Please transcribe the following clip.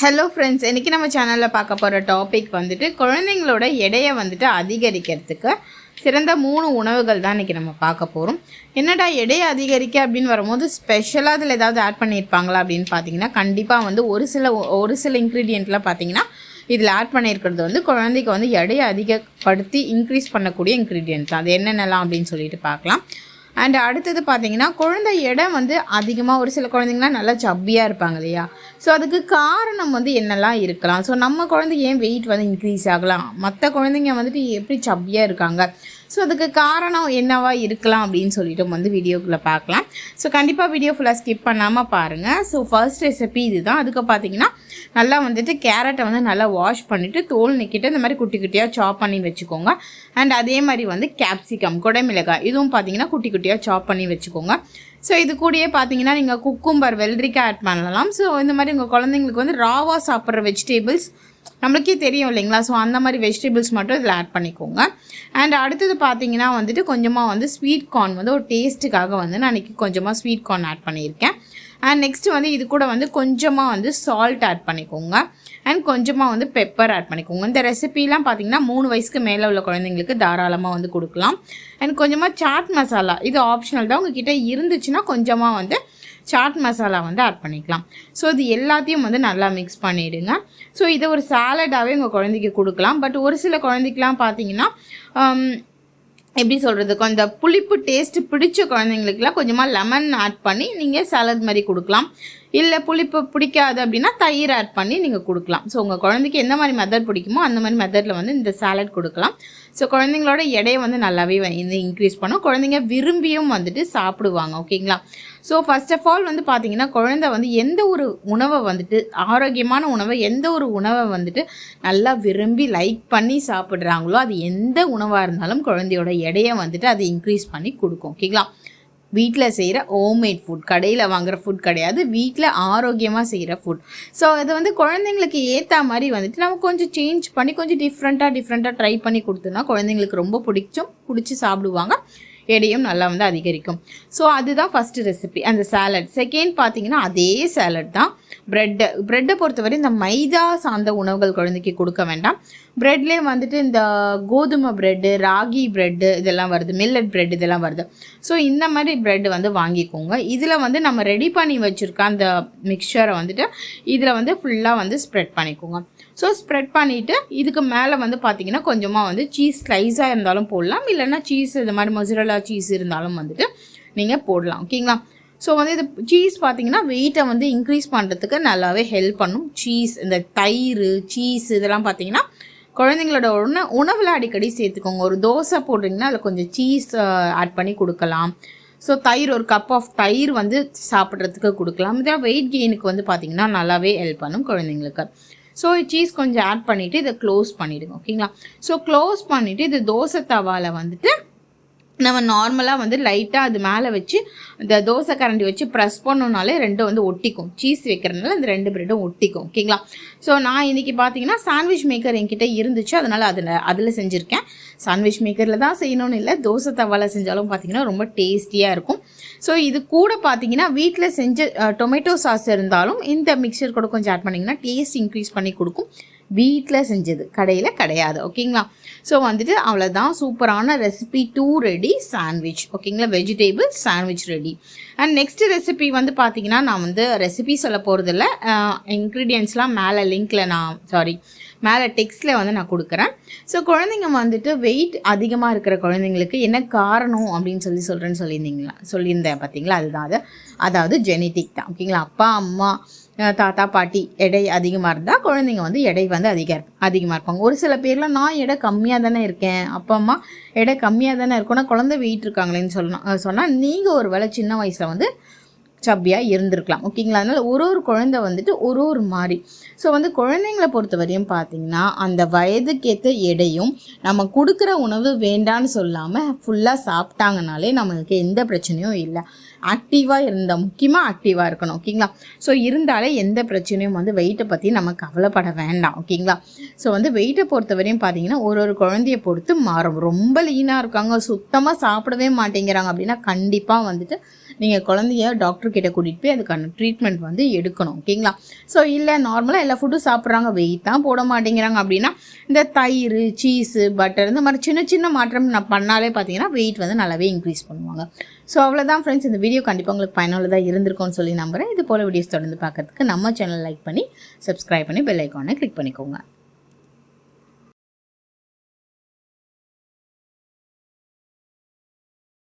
Hello friends இன்றைக்கி நம்ம சேனலில் பார்க்க போகிற டாபிக் வந்துட்டு குழந்தைங்களோட எடையை வந்துட்டு அதிகரிக்கிறதுக்கு சிறந்த மூணு உணவுகள் தான் இன்றைக்கி நம்ம பார்க்க போகிறோம் என்னடா எடையை அதிகரிக்க அப்படின்னு வரும்போது ஸ்பெஷலாக அதில் ஏதாவது ஆட் பண்ணியிருப்பாங்களா அப்படின்னு பார்த்தீங்கன்னா கண்டிப்பாக வந்து ஒரு சில ஒரு சில இன்க்ரீடியண்ட்லாம் பார்த்தீங்கன்னா இதில் ஆட் பண்ணியிருக்கிறது வந்து குழந்தைக்கு வந்து எடையை அதிகப்படுத்தி இன்க்ரீஸ் பண்ணக்கூடிய இன்க்ரீடியன்ட் தான். அது என்னென்னலாம் அப்படின்னு சொல்லிட்டு பார்க்கலாம். அண்ட் அடுத்தது பார்த்தீங்கன்னா குழந்தை இடம் வந்து அதிகமாக ஒரு சில குழந்தைங்கலாம் நல்லா சப்பியாக இருப்பாங்க இல்லையா? ஸோ அதுக்கு காரணம் வந்து என்னெல்லாம் இருக்கலாம்? ஸோ நம்ம குழந்தை ஏன் வெயிட் வந்து இன்க்ரீஸ் ஆகலாம்? மற்ற குழந்தைங்க வந்துட்டு எப்படி சப்பியாக இருக்காங்க? ஸோ அதுக்கு காரணம் என்னவா இருக்கலாம் அப்படின்னு சொல்லிட்டு வந்து வீடியோக்குள்ளே பார்க்கலாம். ஸோ கண்டிப்பாக வீடியோ ஃபுல்லாக ஸ்கிப் பண்ணாமல் பாருங்கள் ஸோ ஃபர்ஸ்ட் ரெசிபி இதுதான். அதுக்கு பார்த்தீங்கன்னா நல்லா வந்துட்டு கேரட்டை வந்து நல்லா வாஷ் பண்ணிவிட்டு தோல் நிற்கிட்டு இந்த மாதிரி குட்டி குட்டியாக சாப் பண்ணி வச்சுக்கோங்க. அண்ட் அதே மாதிரி வந்து கேப்சிகம் குடைமிளகாய் இதுவும் பார்த்தீங்கன்னா குட்டி குட்டியாக சாப் பண்ணி வச்சுக்கோங்க. ஸோ இது கூடயே பார்த்தீங்கன்னா நீங்கள் குக்கும்பர் வெள்ளரிக்காய் ஆட் பண்ணலாம். ஸோ இந்த மாதிரி உங்கள் குழந்தைங்களுக்கு வந்து ராவாக சாப்பிட்ற வெஜிடபிள்ஸ் நம்மளுக்கே தெரியும் இல்லைங்களா? ஸோ அந்த மாதிரி வெஜிடபிள்ஸ் மட்டும் இதில் ஆட் பண்ணிக்கோங்க. அண்ட் அடுத்தது பார்த்தீங்கன்னா வந்துட்டு கொஞ்சமாக வந்து ஸ்வீட் கார்ன் வந்து ஒரு டேஸ்ட்டுக்காக வந்து நான் இன்றைக்கி கொஞ்சமாக ஸ்வீட் கார்ன் ஆட் பண்ணியிருக்கேன். அண்ட் நெக்ஸ்ட்டு வந்து இது கூட வந்து கொஞ்சமாக வந்து சால்ட் ஆட் பண்ணிக்கோங்க. அண்ட் கொஞ்சமாக வந்து பெப்பர் ஆட் பண்ணிக்கோங்க. இந்த ரெசிபிலாம் பார்த்தீங்கன்னா மூணு வயசுக்கு மேலே உள்ள குழந்தைங்களுக்கு தாராளமாக வந்து கொடுக்கலாம். அண்ட் கொஞ்சமாக சாட் மசாலா இது ஆப்ஷனல் தான். உங்ககிட்ட இருந்துச்சுன்னா கொஞ்சமாக வந்து சாட் மசாலா வந்து ஆட் பண்ணிக்கலாம். ஸோ இது எல்லாத்தையும் வந்து நல்லா மிக்ஸ் பண்ணிவிடுங்க ஸோ இதை ஒரு சாலடாகவே உங்கள் குழந்தைக்கு கொடுக்கலாம். பட் ஒரு சில குழந்தைக்கெலாம் பார்த்தீங்கன்னா um, எப்படி சொல்கிறது கொஞ்சம் புளிப்பு டேஸ்ட்டு பிடிச்ச குழந்தைங்களுக்குலாம் கொஞ்சமாக லெமன் ஆட் பண்ணி நீங்கள் சாலட் மாதிரி கொடுக்கலாம். இல்லை புளிப்பு பிடிக்காது அப்படின்னா தயிர் ஆட் பண்ணி நீங்கள் கொடுக்கலாம். ஸோ உங்கள் குழந்தைக்கு எந்த மாதிரி மெத்தட் பிடிக்குமோ அந்த மாதிரி மெத்தடில் வந்து இந்த சாலட் கொடுக்கலாம். ஸோ குழந்தைங்களோட எடையை வந்து நல்லாவே வந்து இன்க்ரீஸ் பண்ணும். குழந்தைங்க விரும்பியும் வந்துட்டு சாப்பிடுவாங்க ஓகேங்களா? ஸோ ஃபர்ஸ்ட் ஆஃப் ஆல் வந்து பார்த்தீங்கன்னா குழந்தை வந்து எந்த ஒரு உணவை வந்துட்டு ஆரோக்கியமான உணவை எந்த ஒரு உணவை வந்துட்டு நல்லா விரும்பி லைக் பண்ணி சாப்பிட்றாங்களோ அது எந்த உணவாக இருந்தாலும் குழந்தையோட எடையை வந்துட்டு அது இன்க்ரீஸ் பண்ணி கொடுக்கும் ஓகேங்களா? வீட்டில் செய்கிற ஹோம்மேட் ஃபுட் கடையில் வாங்குகிற ஃபுட் கிடையாது. வீட்டில் ஆரோக்கியமாக செய்கிற ஃபுட் ஸோ அதை வந்து குழந்தைங்களுக்கு ஏற்ற மாதிரி வந்துட்டு நம்ம கொஞ்சம் சேஞ்ச் பண்ணி கொஞ்சம் டிஃப்ரெண்ட்டாக டிஃப்ரெண்ட்டாக ட்ரை பண்ணி கொடுத்தோன்னா குழந்தைங்களுக்கு ரொம்ப பிடிச்சும் பிடிச்சி சாப்பிடுவாங்க. எடையும் நல்லா வந்து அதிகரிக்கும். ஸோ அதுதான் ஃபஸ்ட்டு ரெசிபி அந்த சேலட் செகண்ட் பார்த்தீங்கன்னா அதே சேலட் தான். ப்ரெட்டு ப்ரெட்டை பொறுத்தவரை இந்த மைதா சார்ந்த உணவுகள் குழந்தைக்கு கொடுக்க வேண்டாம். ப்ரெட்லேயே வந்துட்டு இந்த கோதுமை ப்ரெட்டு ராகி ப்ரெட்டு இதெல்லாம் வருது. மில்லட் ப்ரெட் இதெல்லாம் வருது. ஸோ இந்த மாதிரி ப்ரெட் வந்து வாங்கிக்கோங்க. இதில் வந்து நம்ம ரெடி பண்ணி வச்சுருக்க அந்த மிக்சரை வந்துட்டு இதில் வந்து ஃபுல்லாக வந்து ஸ்ப்ரெட் பண்ணிக்கோங்க. ஸோ ஸ்ப்ரெட் பண்ணிவிட்டு இதுக்கு மேலே வந்து பார்த்தீங்கன்னா கொஞ்சமாக வந்து சீஸ் ஸ்லைஸாக இருந்தாலும் போடலாம். இல்லைன்னா சீஸ் இந்த மாதிரி மொசரலா சீஸ் இருந்தாலும் வந்துட்டு நீங்கள் போடலாம். ஓகேங்களா ஸோ வந்து இது சீஸ் பார்த்தீங்கன்னா வெயிட்டை வந்து இன்க்ரீஸ் பண்ணுறதுக்கு நல்லாவே ஹெல்ப் பண்ணும். சீஸ் இந்த தயிர் சீஸ் இதெல்லாம் பார்த்தீங்கன்னா குழந்தைங்களோட உண உணவில் அடிக்கடி சேர்த்துக்கோங்க. ஒரு தோசை போடுறீங்கன்னா அதில் கொஞ்சம் சீஸ் ஆட் பண்ணி கொடுக்கலாம். ஸோ தயிர் ஒரு கப் ஆஃப் தயிர் வந்து சாப்பிட்றதுக்கு கொடுக்கலாம். இதான் வெயிட் கெயினுக்கு வந்து பார்த்திங்கன்னா நல்லாவே ஹெல்ப் பண்ணும் குழந்தைங்களுக்கு. ஸோ சீஸ் கொஞ்சம் ஆட் பண்ணிவிட்டு இதை க்ளோஸ் பண்ணிவிடுங்க ஓகேங்களா ஸோ க்ளோஸ் பண்ணிவிட்டு இது தோசை தவாவில் வந்துட்டு நம்ம நார்மலாக வந்து லைட்டாக அது மேலே வச்சு இந்த தோசை கரண்டி வச்சு ப்ரெஸ் பண்ணோனாலே ரெண்டும் வந்து ஒட்டிக்கும். சீஸ் வைக்கிறதுனால அந்த ரெண்டு பிரெட்டும் ஒட்டிக்கும். ஓகேங்களா ஸோ நான் இன்றைக்கி பார்த்தீங்கன்னா சாண்ட்விச் மேக்கர் என்கிட்ட இருந்துச்சு. அதனால் அதில் அதில் செஞ்சுருக்கேன். சாண்ட்விச் மேக்கரில் தான் செய்யணும்னு இல்லை. தோசை தவாவில் செஞ்சாலும் பார்த்தீங்கன்னா ரொம்ப டேஸ்டியாக இருக்கும். ஸோ இது கூட பார்த்தீங்கன்னா வீட்டில் செஞ்ச டொமேட்டோ சாஸ் இருந்தாலும் இந்த மிக்சர் கூட கொஞ்சம் ஆட் பண்ணிங்கன்னா டேஸ்ட் இன்க்ரீஸ் பண்ணி கொடுக்கும். வீட்டில் செஞ்சது. கடையில் கிடையாது. ஓகேங்களா? ஸோ வந்துட்டு அவ்வளோதான் சூப்பரான ரெசிபி டூ ரெடி சாண்ட்விச் ஓகேங்களா? Vegetable sandwich ready and next recipe வந்து பார்த்தீங்கன்னா நான் வந்து ரெசிபி சொல்ல போகிறதில்ல இன்க்ரீடியன்ஸ்லாம் மேலே லிங்க்கில் நான் சாரி மேலே டெக்ஸ்ட்டில் வந்து நான் கொடுக்குறேன். ஸோ குழந்தைங்க வந்துட்டு வெயிட் அதிகமாக இருக்கிற குழந்தைங்களுக்கு என்ன காரணம் அப்படின்னு சொல்லி சொல்கிறேன்னு சொல்லியிருந்தீங்களா? சொல்லியிருந்தேன் பார்த்தீங்களா அதுதான் அது. அதாவது ஜெனட்டிக் தான். ஓகேங்களா அப்பா அம்மா தாத்தா பாட்டி எடை அதிகமாக இருந்தால் குழந்தைங்க வந்து எடை வந்து அதிக அதிகமாக இருப்பாங்க. ஒரு சில பேர்லாம் நான் எடை கம்மியாக தானே இருக்கேன். அப்பா அம்மா எடை கம்மியாக தானே இருக்கும்னா குழந்தை வெயிட் இருக்காங்களேன்னு சொல்லணும். சொன்னால் நீங்கள் ஒரு வேளை சின்ன வயசில் வந்து சப்பியாக இருந்திருக்கலாம். ஓகேங்களா அதனால் ஒரு ஒரு குழந்தை வந்துட்டு ஒரு ஒரு மாதிரி ஸோ வந்து குழந்தைங்கள பொறுத்த வரையும் பார்த்தீங்கன்னா அந்த வயதுக்கேற்ற எடையும் நம்ம கொடுக்குற உணவு வேண்டான்னு சொல்லாமல் ஃபுல்லாக சாப்பிட்டாங்கனாலே நம்மளுக்கு எந்த பிரச்சனையும் இல்லை. ஆக்டிவாக இருந்தால் முக்கியமாக ஆக்டிவாக இருக்கணும் ஓகேங்களா ஸோ இருந்தாலே எந்த பிரச்சனையும் வந்து வெயிட்டை பற்றி நம்ம கவலைப்பட வேண்டாம் ஓகேங்களா ஸோ வந்து வெயிட்டை பொறுத்த வரையும் பார்த்தீங்கன்னா ஒரு ஒரு குழந்தைய பொறுத்து மாறும். ரொம்ப லீனாக இருக்காங்க சுத்தமாக சாப்பிடவே மாட்டேங்கிறாங்க அப்படின்னா கண்டிப்பாக வந்துட்டு நீங்கள் குழந்தைய டாக்டர்கிட்ட கூட்டிகிட்டு போய் அதுக்கான ட்ரீட்மெண்ட் வந்து எடுக்கணும் ஓகேங்களா ஸோ இல்லை நார்மலாக எல்லா ஃபுட்டும் சாப்பிட்றாங்க வெயிட் தான் போட மாட்டேங்கிறாங்க அப்படின்னா இந்த தயிர் சீஸு பட்டர் இந்த மாதிரி சின்ன சின்ன மாற்றம் நான் பண்ணாலே பார்த்தீங்கன்னா வெயிட் வந்து நல்லாவே இன்க்ரீஸ் பண்ணுவாங்க. ஸோ அவ்வளோதான் ஃப்ரெண்ட்ஸ் இந்த வீடியோ கண்டிப்பாக உங்களுக்கு பயனுள்ளதாக இருந்திருக்கும்னு சொல்லி நம்புகிறேன் இது போல் வீடியோஸ் தொடர்ந்து பார்க்குறதுக்கு நம்ம சேனல் லைக் பண்ணி சப்ஸ்கிரைப் பண்ணி பெல் ஐக்கானை கிளிக் பண்ணிக்கோங்க.